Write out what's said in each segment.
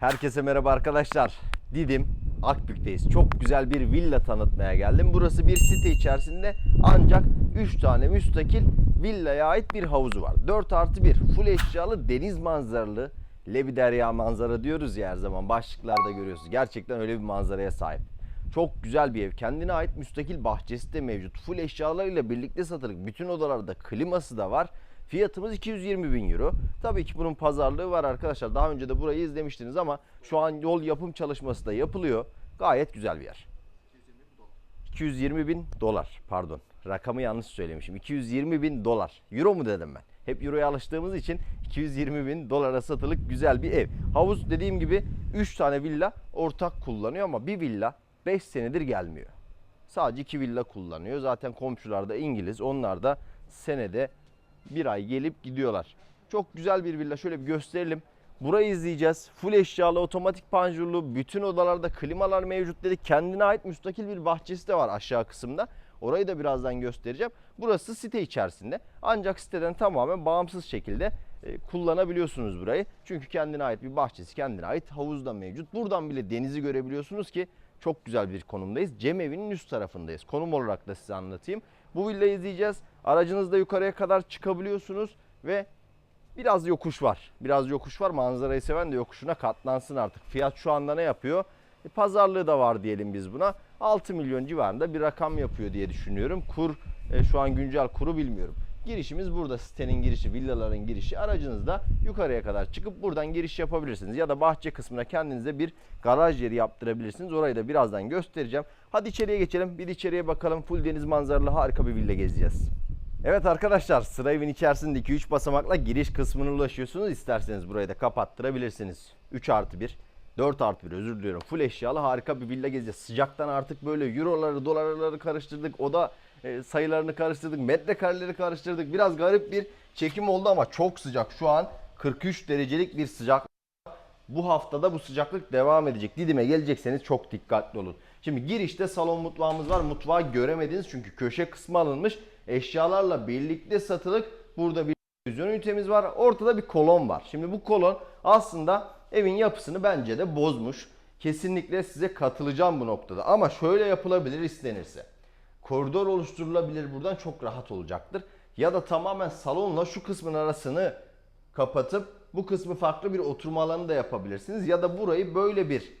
Herkese merhaba arkadaşlar. Didim Akbük'teyiz. Çok güzel bir villa tanıtmaya geldim. Burası bir site içerisinde ancak 3 tane müstakil villaya ait bir havuzu var. 4 artı 1 full eşyalı deniz manzaralı Lebi Derya manzara diyoruz ya her zaman başlıklarda görüyorsunuz. Gerçekten öyle bir manzaraya sahip. Çok güzel bir ev. Kendine ait müstakil bahçesi de mevcut. Full eşyalarıyla birlikte satılık. Bütün odalarda kliması da var. Fiyatımız 220 bin euro. Tabii ki bunun pazarlığı var arkadaşlar. Daha önce de burayı izlemiştiniz ama şu an yol yapım çalışması da yapılıyor. Gayet güzel bir yer. 220 bin dolar pardon. Rakamı yanlış söylemişim. 220 bin dolar. Euro mu dedim ben? Hep euroya alıştığımız için 220 bin dolara satılık güzel bir ev. Havuz dediğim gibi 3 tane villa ortak kullanıyor ama bir villa 5 senedir gelmiyor. Sadece 2 villa kullanıyor. Zaten komşular da İngiliz. Onlar da senede bir ay gelip gidiyorlar. Çok güzel bir villa. Şöyle bir gösterelim. Burayı izleyeceğiz. Full eşyalı, otomatik panjurlu, bütün odalarda klimalar mevcut dedi. Kendine ait müstakil bir bahçesi de var aşağı kısımda. Orayı da birazdan göstereceğim. Burası site içerisinde. Ancak siteden tamamen bağımsız şekilde e, kullanabiliyorsunuz burayı. Çünkü kendine ait bir bahçesi, kendine ait havuz da mevcut. Buradan bile denizi görebiliyorsunuz ki çok güzel bir konumdayız. Cem evinin üst tarafındayız. Konum olarak da size anlatayım. Bu villayı izleyeceğiz. Aracınızda yukarıya kadar çıkabiliyorsunuz ve biraz yokuş var. Biraz yokuş var. Manzarayı seven de yokuşuna katlansın artık. Fiyat şu anda ne yapıyor? E, pazarlığı da var diyelim biz buna. 6 milyon civarında bir rakam yapıyor diye düşünüyorum. Kur e, şu an güncel kuru bilmiyorum. Girişimiz burada. Sitenin girişi, villaların girişi. Aracınızda yukarıya kadar çıkıp buradan giriş yapabilirsiniz. Ya da bahçe kısmına kendinize bir garaj yeri yaptırabilirsiniz. Orayı da birazdan göstereceğim. Hadi içeriye geçelim. Bir içeriye bakalım. Full deniz manzaralı harika bir villa gezeceğiz. Evet arkadaşlar sıra evin içerisinde 2-3 basamakla giriş kısmına ulaşıyorsunuz. İsterseniz burayı da kapattırabilirsiniz. 3 artı 1, 4 artı 1 özür diliyorum. Full eşyalı harika bir villa gezeceğiz. Sıcaktan artık böyle euroları, dolarları karıştırdık. Oda e, sayılarını karıştırdık. Metrekareleri karıştırdık. Biraz garip bir çekim oldu ama çok sıcak. Şu an 43 derecelik bir sıcak bu haftada bu sıcaklık devam edecek. Didim'e gelecekseniz çok dikkatli olun. Şimdi girişte salon mutfağımız var. Mutfağı göremediniz çünkü köşe kısmı alınmış. Eşyalarla birlikte satılık. Burada bir televizyon ünitemiz var. Ortada bir kolon var. Şimdi bu kolon aslında evin yapısını bence de bozmuş. Kesinlikle size katılacağım bu noktada. Ama şöyle yapılabilir istenirse. Koridor oluşturulabilir buradan çok rahat olacaktır. Ya da tamamen salonla şu kısmın arasını kapatıp bu kısmı farklı bir oturma alanı da yapabilirsiniz. Ya da burayı böyle bir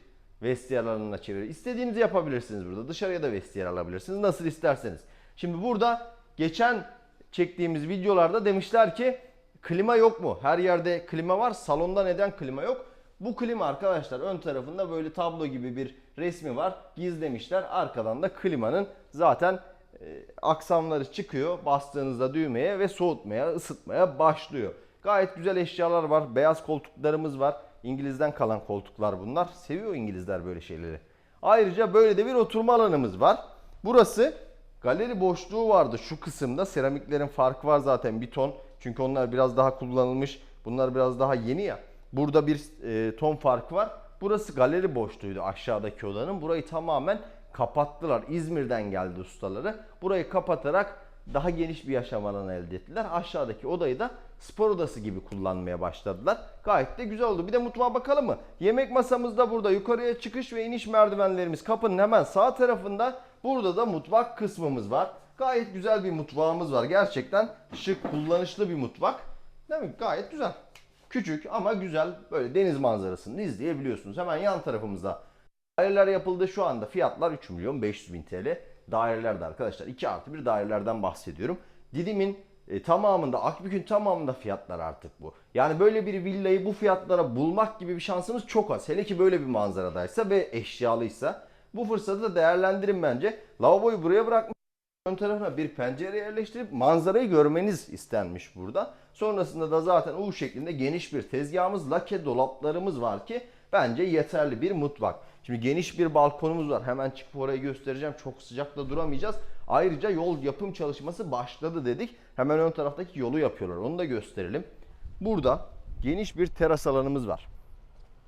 vestiyer alanına çevirir. İstediğinizi yapabilirsiniz burada. Dışarıya da vestiyer alabilirsiniz. Nasıl isterseniz. Şimdi burada geçen çektiğimiz videolarda demişler ki klima yok mu? Her yerde klima var. Salonda neden klima yok? Bu klima arkadaşlar ön tarafında böyle tablo gibi bir resmi var. Gizlemişler. Arkadan da klimanın zaten e, aksamları çıkıyor. Bastığınızda düğmeye ve soğutmaya, ısıtmaya başlıyor. Gayet güzel eşyalar var. Beyaz koltuklarımız var. İngiliz'den kalan koltuklar bunlar. Seviyor İngilizler böyle şeyleri. Ayrıca böyle de bir oturma alanımız var. Burası galeri boşluğu vardı şu kısımda. Seramiklerin farkı var zaten bir ton. Çünkü onlar biraz daha kullanılmış. Bunlar biraz daha yeni ya. Burada bir e, ton farkı var. Burası galeri boşluğuydu aşağıdaki odanın. Burayı tamamen kapattılar. İzmir'den geldi ustaları. Burayı kapatarak daha geniş bir yaşam alanı elde ettiler. Aşağıdaki odayı da spor odası gibi kullanmaya başladılar. Gayet de güzel oldu. Bir de mutfağa bakalım mı? Yemek masamız da burada. Yukarıya çıkış ve iniş merdivenlerimiz kapının hemen sağ tarafında. Burada da mutfak kısmımız var. Gayet güzel bir mutfağımız var. Gerçekten şık, kullanışlı bir mutfak. Değil mi? Gayet güzel. Küçük ama güzel böyle deniz manzarasını izleyebiliyorsunuz. Hemen yan tarafımızda Daireler yapıldı şu anda fiyatlar 3 milyon 500 bin TL. Dairelerde arkadaşlar 2 artı 1 dairelerden bahsediyorum. Didim'in e, tamamında Akbük'ün tamamında fiyatlar artık bu. Yani böyle bir villayı bu fiyatlara bulmak gibi bir şansımız çok az. Hele ki böyle bir manzaradaysa ve eşyalıysa bu fırsatı da değerlendirin bence. Lavaboyu buraya bırakmış. Ön tarafına bir pencere yerleştirip manzarayı görmeniz istenmiş burada. Sonrasında da zaten U şeklinde geniş bir tezgahımız, lake dolaplarımız var ki bence yeterli bir mutfak. Şimdi geniş bir balkonumuz var. Hemen çıkıp orayı göstereceğim. Çok sıcakta duramayacağız. Ayrıca yol yapım çalışması başladı dedik. Hemen ön taraftaki yolu yapıyorlar. Onu da gösterelim. Burada geniş bir teras alanımız var.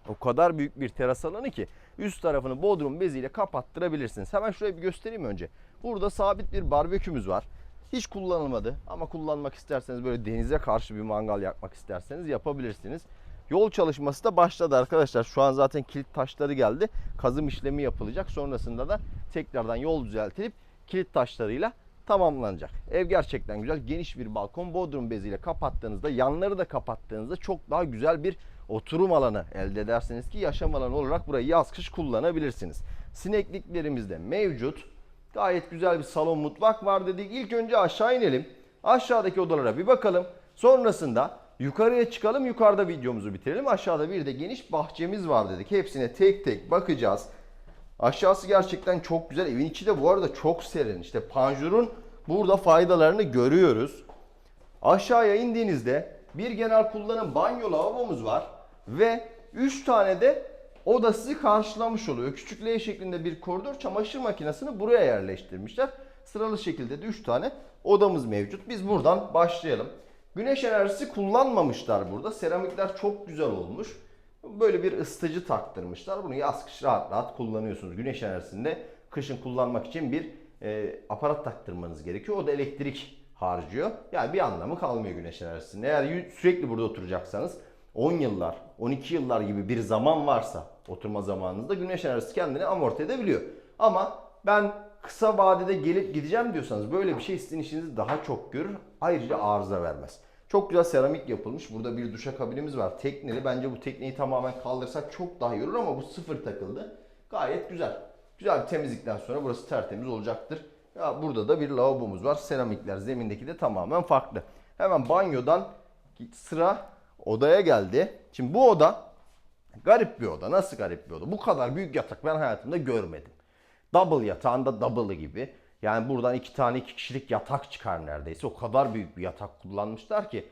O kadar büyük bir teras alanı ki üst tarafını bodrum beziyle kapattırabilirsiniz. Hemen şurayı bir göstereyim önce. Burada sabit bir barbekümüz var. Hiç kullanılmadı ama kullanmak isterseniz böyle denize karşı bir mangal yakmak isterseniz yapabilirsiniz. Yol çalışması da başladı arkadaşlar. Şu an zaten kilit taşları geldi. Kazım işlemi yapılacak. Sonrasında da tekrardan yol düzeltilip kilit taşlarıyla tamamlanacak. Ev gerçekten güzel. Geniş bir balkon. Bodrum beziyle kapattığınızda, yanları da kapattığınızda çok daha güzel bir oturum alanı elde edersiniz ki yaşam alanı olarak burayı yaz kış kullanabilirsiniz. Sinekliklerimiz de mevcut. Gayet güzel bir salon mutfak var dedik. İlk önce aşağı inelim. Aşağıdaki odalara bir bakalım. Sonrasında yukarıya çıkalım. Yukarıda videomuzu bitirelim. Aşağıda bir de geniş bahçemiz var dedik. Hepsine tek tek bakacağız. Aşağısı gerçekten çok güzel. Evin içi de bu arada çok serin. İşte panjurun burada faydalarını görüyoruz. Aşağıya indiğinizde bir genel kullanım banyo lavabomuz var ve 3 tane de odası karşılamış oluyor. Küçük L şeklinde bir koridor çamaşır makinesini buraya yerleştirmişler. Sıralı şekilde de 3 tane odamız mevcut. Biz buradan başlayalım. Güneş enerjisi kullanmamışlar burada. Seramikler çok güzel olmuş. Böyle bir ısıtıcı taktırmışlar. Bunu yaz kış rahat rahat kullanıyorsunuz. Güneş enerjisinde kışın kullanmak için bir e, aparat taktırmanız gerekiyor. O da elektrik harcıyor. Yani bir anlamı kalmıyor güneş enerjisinin. Eğer sürekli burada oturacaksanız 10 yıllar, 12 yıllar gibi bir zaman varsa oturma zamanınızda güneş enerjisi kendini amorti edebiliyor. Ama ben kısa vadede gelip gideceğim diyorsanız böyle bir şey sizin işinizi daha çok görür. Ayrıca arıza vermez. Çok güzel seramik yapılmış. Burada bir duşakabinimiz var. Tekneli. Bence bu tekneyi tamamen kaldırsak çok daha iyi olur ama bu sıfır takıldı. Gayet güzel. Güzel bir temizlikten sonra burası tertemiz olacaktır. Ya burada da bir lavabomuz var. Seramikler zemindeki de tamamen farklı. Hemen banyodan sıra odaya geldi. Şimdi bu oda garip bir oda. Nasıl garip bir oda? Bu kadar büyük yatak ben hayatımda görmedim. Double yatağında double'ı gibi. Yani buradan iki tane iki kişilik yatak çıkar neredeyse. O kadar büyük bir yatak kullanmışlar ki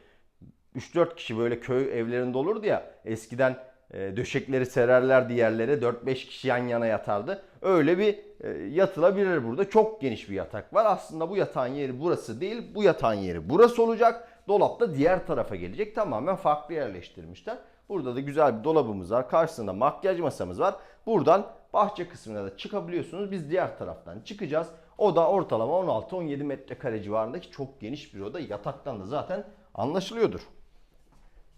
3-4 kişi böyle köy evlerinde olurdu ya eskiden e, döşekleri sererlerdi yerlere 4-5 kişi yan yana yatardı. Öyle bir e, yatılabilir burada. Çok geniş bir yatak var. Aslında bu yatağın yeri burası değil. Bu yatağın yeri burası olacak. Dolap da diğer tarafa gelecek. Tamamen farklı yerleştirmişler. Burada da güzel bir dolabımız var. Karşısında makyaj masamız var. Buradan bahçe kısmına da çıkabiliyorsunuz. Biz diğer taraftan çıkacağız. O da ortalama 16-17 metrekare civarındaki çok geniş bir oda. Yataktan da zaten anlaşılıyordur.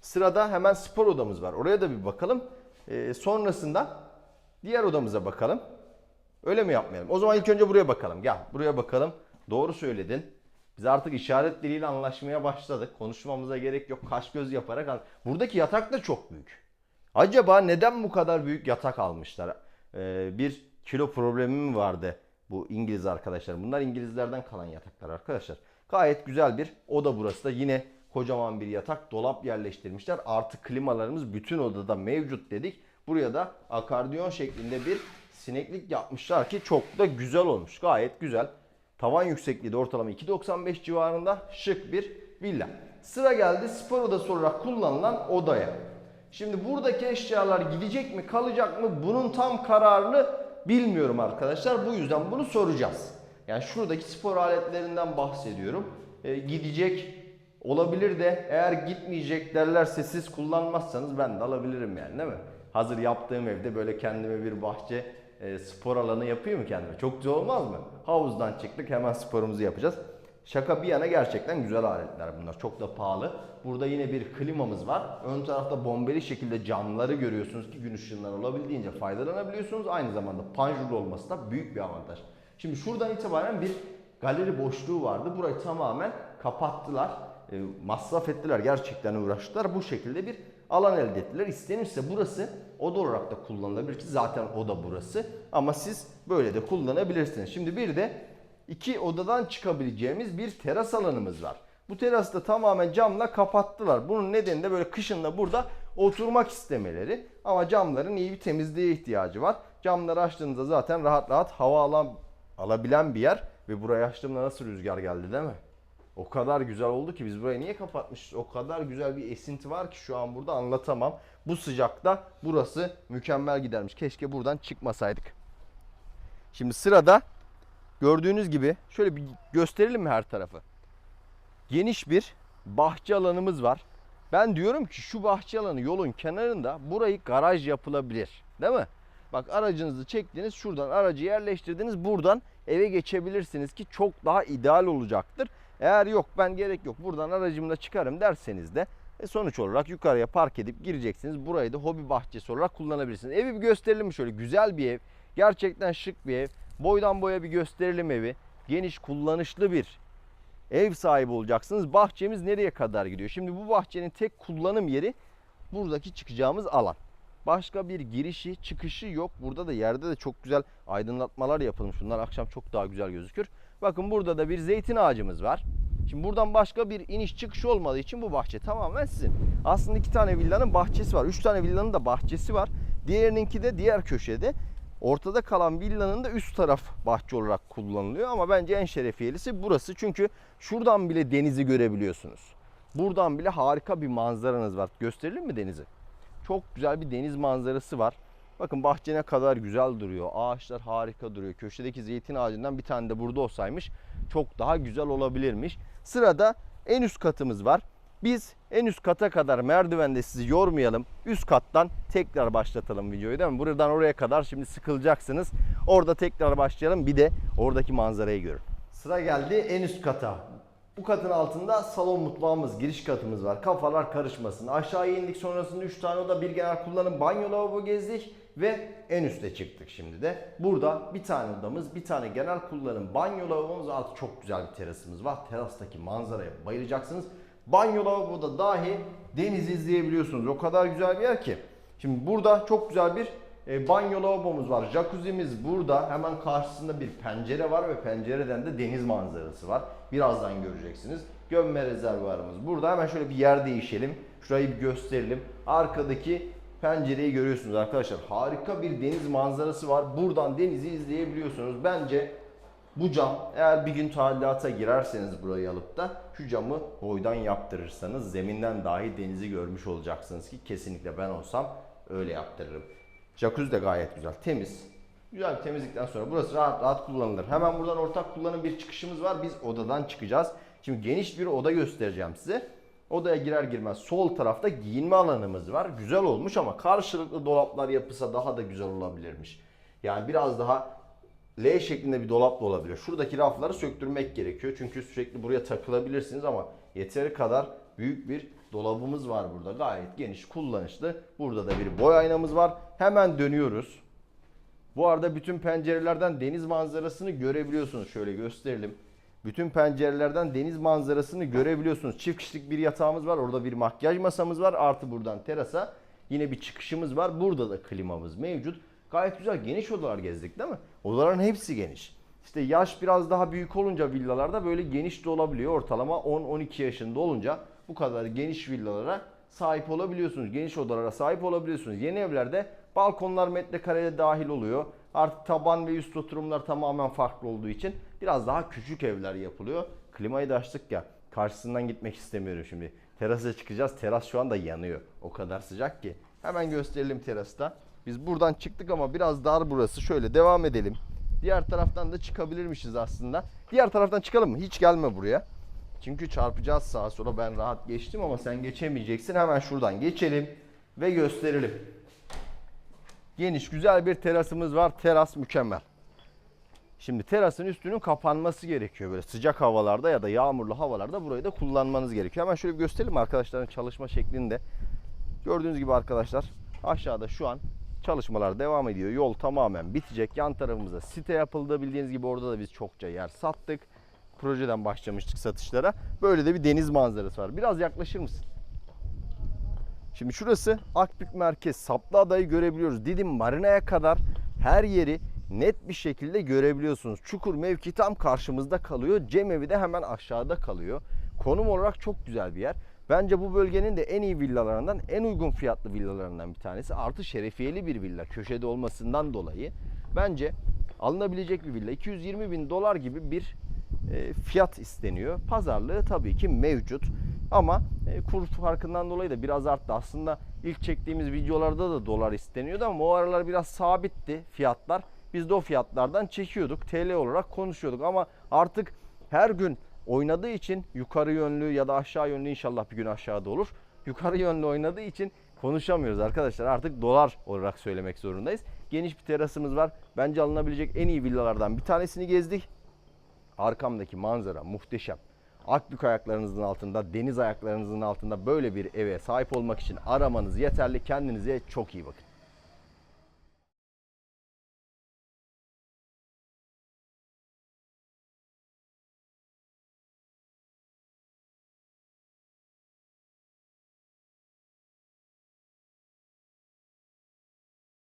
Sırada hemen spor odamız var. Oraya da bir bakalım. Ee, sonrasında diğer odamıza bakalım. Öyle mi yapmayalım? O zaman ilk önce buraya bakalım. Gel buraya bakalım. Doğru söyledin. Biz artık işaret diliyle anlaşmaya başladık. Konuşmamıza gerek yok. Kaş göz yaparak. Buradaki yatak da çok büyük. Acaba neden bu kadar büyük yatak almışlar? Ee, bir kilo problemi mi vardı bu İngiliz arkadaşlar? Bunlar İngilizlerden kalan yataklar arkadaşlar. Gayet güzel bir oda burası da. Yine kocaman bir yatak, dolap yerleştirmişler. Artı klimalarımız bütün odada mevcut dedik. Buraya da akardiyon şeklinde bir sineklik yapmışlar ki çok da güzel olmuş. Gayet güzel. Tavan yüksekliği de ortalama 2.95 civarında şık bir villa. Sıra geldi spor odası olarak kullanılan odaya. Şimdi buradaki eşyalar gidecek mi kalacak mı bunun tam kararını bilmiyorum arkadaşlar. Bu yüzden bunu soracağız. Yani şuradaki spor aletlerinden bahsediyorum. E, gidecek olabilir de eğer gitmeyecek derlerse siz kullanmazsanız ben de alabilirim yani değil mi? Hazır yaptığım evde böyle kendime bir bahçe e, spor alanı yapayım mı kendime? Çok güzel olmaz mı? Havuzdan çıktık hemen sporumuzu yapacağız. Şaka bir yana gerçekten güzel aletler bunlar. Çok da pahalı. Burada yine bir klimamız var. Ön tarafta bombeli şekilde camları görüyorsunuz ki gün ışığından olabildiğince faydalanabiliyorsunuz. Aynı zamanda panjurlu olması da büyük bir avantaj. Şimdi şuradan itibaren bir galeri boşluğu vardı. Burayı tamamen kapattılar. E, masraf ettiler. Gerçekten uğraştılar. Bu şekilde bir alan elde ettiler. İstenirse burası oda olarak da kullanılabilir ki zaten oda burası. Ama siz böyle de kullanabilirsiniz. Şimdi bir de iki odadan çıkabileceğimiz bir teras alanımız var. Bu terası da tamamen camla kapattılar. Bunun nedeni de böyle kışın da burada oturmak istemeleri. Ama camların iyi bir temizliğe ihtiyacı var. Camları açtığınızda zaten rahat rahat hava alan, alabilen bir yer. Ve buraya açtığımda nasıl rüzgar geldi değil mi? O kadar güzel oldu ki biz burayı niye kapatmışız? O kadar güzel bir esinti var ki şu an burada anlatamam. Bu sıcakta burası mükemmel gidermiş. Keşke buradan çıkmasaydık. Şimdi sırada gördüğünüz gibi şöyle bir gösterelim mi her tarafı? Geniş bir bahçe alanımız var. Ben diyorum ki şu bahçe alanı yolun kenarında burayı garaj yapılabilir. Değil mi? Bak aracınızı çektiniz şuradan aracı yerleştirdiniz buradan eve geçebilirsiniz ki çok daha ideal olacaktır. Eğer yok ben gerek yok buradan aracımla çıkarım derseniz de E sonuç olarak yukarıya park edip gireceksiniz. Burayı da hobi bahçesi olarak kullanabilirsiniz. Evi bir gösterelim mi şöyle? Güzel bir ev. Gerçekten şık bir ev. Boydan boya bir gösterelim evi. Geniş, kullanışlı bir ev sahibi olacaksınız. Bahçemiz nereye kadar gidiyor? Şimdi bu bahçenin tek kullanım yeri buradaki çıkacağımız alan. Başka bir girişi, çıkışı yok. Burada da yerde de çok güzel aydınlatmalar yapılmış. Bunlar akşam çok daha güzel gözükür. Bakın burada da bir zeytin ağacımız var. Şimdi buradan başka bir iniş çıkış olmadığı için bu bahçe tamamen sizin. Aslında iki tane villanın bahçesi var. Üç tane villanın da bahçesi var. Diğerininki de diğer köşede. Ortada kalan villanın da üst taraf bahçe olarak kullanılıyor. Ama bence en şerefiyelisi burası. Çünkü şuradan bile denizi görebiliyorsunuz. Buradan bile harika bir manzaranız var. Gösterelim mi denizi? Çok güzel bir deniz manzarası var. Bakın bahçe ne kadar güzel duruyor. Ağaçlar harika duruyor. Köşedeki zeytin ağacından bir tane de burada olsaymış çok daha güzel olabilirmiş. Sırada en üst katımız var. Biz en üst kata kadar merdivende sizi yormayalım. Üst kattan tekrar başlatalım videoyu değil mi? Buradan oraya kadar şimdi sıkılacaksınız. Orada tekrar başlayalım. Bir de oradaki manzarayı görün. Sıra geldi en üst kata. Bu katın altında salon mutfağımız, giriş katımız var. Kafalar karışmasın. Aşağıya indik sonrasında 3 tane oda, bir genel kullanım banyo lavabo gezdik ve en üste çıktık şimdi de. Burada bir tane odamız, bir tane genel kullanım banyo lavabomuz altı çok güzel bir terasımız var. Terastaki manzaraya bayılacaksınız. Banyo lavaboda dahi denizi izleyebiliyorsunuz. O kadar güzel bir yer ki. Şimdi burada çok güzel bir e, banyo lavabomuz var. Jacuzzi'miz burada. Hemen karşısında bir pencere var ve pencereden de deniz manzarası var. Birazdan göreceksiniz. Gömme rezervuarımız burada. Hemen şöyle bir yer değişelim. Şurayı bir gösterelim. Arkadaki pencereyi görüyorsunuz arkadaşlar. Harika bir deniz manzarası var. Buradan denizi izleyebiliyorsunuz. Bence bu cam eğer bir gün tadilata girerseniz burayı alıp da şu camı boydan yaptırırsanız zeminden dahi denizi görmüş olacaksınız ki kesinlikle ben olsam öyle yaptırırım. Jacuzzi de gayet güzel, temiz. Güzel bir temizlikten sonra burası rahat rahat kullanılır. Hemen buradan ortak kullanım bir çıkışımız var. Biz odadan çıkacağız. Şimdi geniş bir oda göstereceğim size. Odaya girer girmez sol tarafta giyinme alanımız var. Güzel olmuş ama karşılıklı dolaplar yapılsa daha da güzel olabilirmiş. Yani biraz daha L şeklinde bir dolap da olabilir. Şuradaki rafları söktürmek gerekiyor. Çünkü sürekli buraya takılabilirsiniz ama yeteri kadar büyük bir dolabımız var burada. Gayet geniş, kullanışlı. Burada da bir boy aynamız var. Hemen dönüyoruz. Bu arada bütün pencerelerden deniz manzarasını görebiliyorsunuz. Şöyle gösterelim. Bütün pencerelerden deniz manzarasını görebiliyorsunuz. Çift kişilik bir yatağımız var. Orada bir makyaj masamız var. Artı buradan terasa yine bir çıkışımız var. Burada da klimamız mevcut. Gayet güzel geniş odalar gezdik değil mi? Odaların hepsi geniş. İşte yaş biraz daha büyük olunca villalarda böyle geniş de olabiliyor. Ortalama 10-12 yaşında olunca bu kadar geniş villalara sahip olabiliyorsunuz. Geniş odalara sahip olabiliyorsunuz. Yeni evlerde balkonlar metrekareye dahil oluyor. Artık taban ve üst oturumlar tamamen farklı olduğu için biraz daha küçük evler yapılıyor. Klimayı da açtık ya. Karşısından gitmek istemiyorum şimdi. Terasa çıkacağız. Teras şu anda yanıyor. O kadar sıcak ki. Hemen gösterelim terasta. Biz buradan çıktık ama biraz dar burası. Şöyle devam edelim. Diğer taraftan da çıkabilirmişiz aslında. Diğer taraftan çıkalım mı? Hiç gelme buraya. Çünkü çarpacağız sağa sola. Ben rahat geçtim ama sen geçemeyeceksin. Hemen şuradan geçelim ve gösterelim. Geniş güzel bir terasımız var. Teras mükemmel. Şimdi terasın üstünün kapanması gerekiyor. Böyle sıcak havalarda ya da yağmurlu havalarda burayı da kullanmanız gerekiyor. Hemen şöyle bir gösterelim arkadaşların çalışma şeklinde. Gördüğünüz gibi arkadaşlar aşağıda şu an çalışmalar devam ediyor. Yol tamamen bitecek. Yan tarafımızda site yapıldı. Bildiğiniz gibi orada da biz çokça yer sattık. Projeden başlamıştık satışlara. Böyle de bir deniz manzarası var. Biraz yaklaşır mısın? Şimdi şurası Akbük Merkez. Saplı Adayı görebiliyoruz. Didim Marina'ya kadar her yeri net bir şekilde görebiliyorsunuz. Çukur mevki tam karşımızda kalıyor. Cemevi de hemen aşağıda kalıyor. Konum olarak çok güzel bir yer. Bence bu bölgenin de en iyi villalarından, en uygun fiyatlı villalarından bir tanesi. Artı şerefiyeli bir villa köşede olmasından dolayı. Bence alınabilecek bir villa. 220 bin dolar gibi bir e, fiyat isteniyor. Pazarlığı tabii ki mevcut. Ama e, kur farkından dolayı da biraz arttı. Aslında ilk çektiğimiz videolarda da dolar isteniyordu ama o aralar biraz sabitti fiyatlar. Biz de o fiyatlardan çekiyorduk. TL olarak konuşuyorduk ama artık her gün oynadığı için yukarı yönlü ya da aşağı yönlü inşallah bir gün aşağıda olur. Yukarı yönlü oynadığı için konuşamıyoruz arkadaşlar. Artık dolar olarak söylemek zorundayız. Geniş bir terasımız var. Bence alınabilecek en iyi villalardan bir tanesini gezdik. Arkamdaki manzara muhteşem. Akbük ayaklarınızın altında, deniz ayaklarınızın altında böyle bir eve sahip olmak için aramanız yeterli. Kendinize çok iyi bakın.